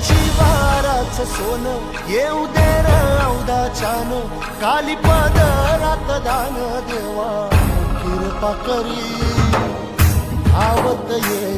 माझी वाराच सोन येऊ दे राऊदा छान काली पदरात दान देवा कृपा करी आवत ये